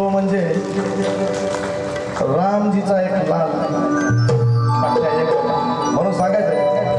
तो म्हणजे रामजीचा एक लाल. एक म्हणून सांगायचं.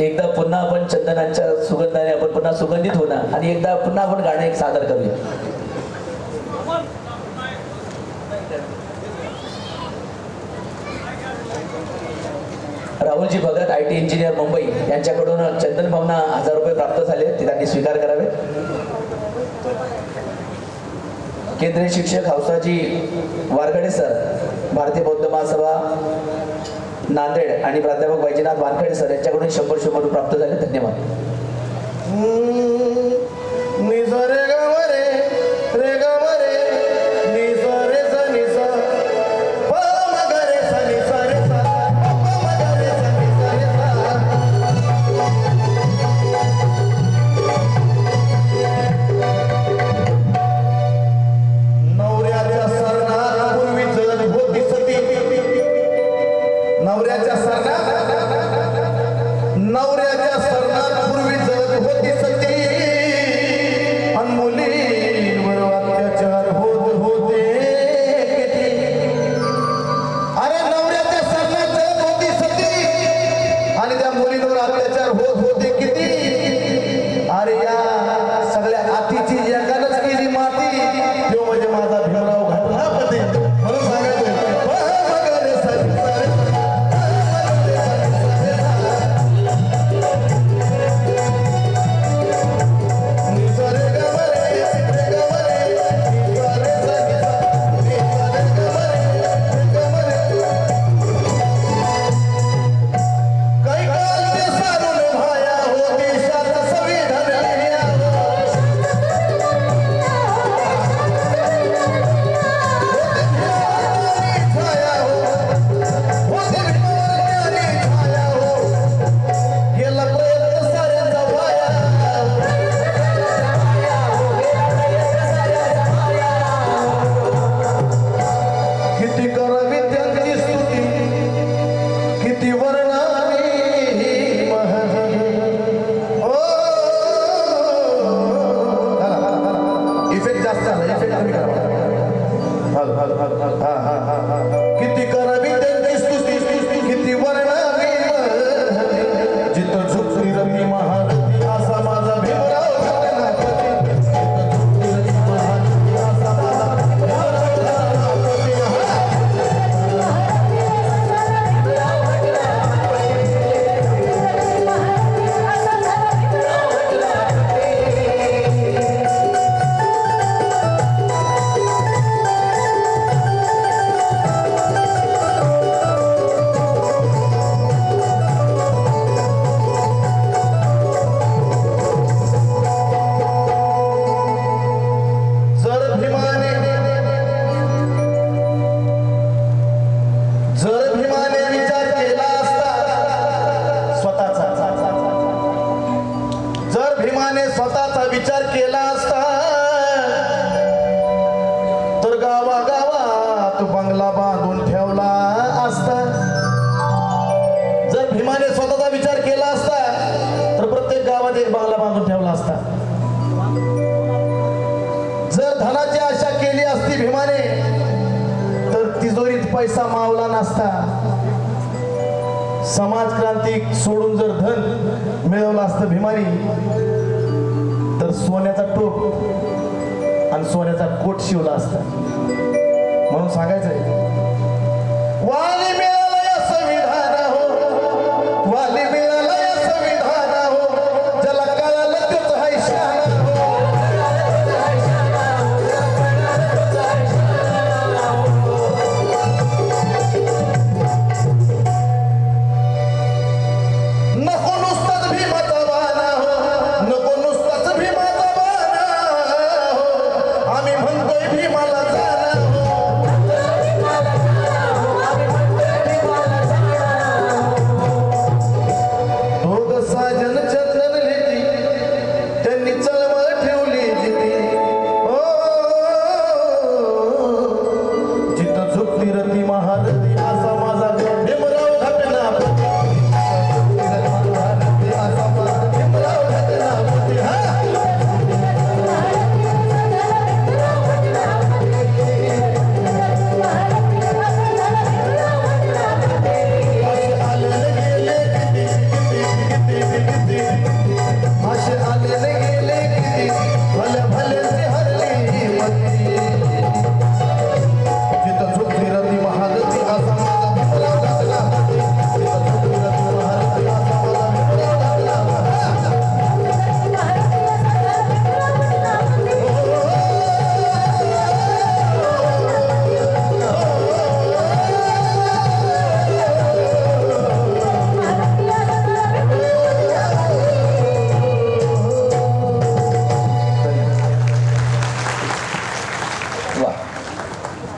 एकदा पुन्हा आपण चंदनाच्या सुगंधाने आपण पुन्हा सुगंधित होणार आणि एकदा पुन्हा आपण गाणं एक सादर करूया. Rahulji Bhagat I T engineer Mumbai यांच्याकडून चंदन भावना हजार रुपये प्राप्त झाले ते त्यांनी स्वीकार करावे. केंद्रीय शिक्षक हौसाजी वारगडे सर भारतीय बौद्ध महासभा नांदेड आणि प्राध्यापक वैजनाथ वानखेडे सर यांच्याकडून शंभर शंभर प्राप्त झाले. धन्यवाद. जर धनाची आशा केली असती भीमाने तर तिजोरीत पैसा मावला नसता. समाज क्रांती सोडून जर धन मिळवलं असतं भीमाने तर सोन्याचा टोप आणि सोन्याचा कोट शिवला असता. म्हणून सांगायचंय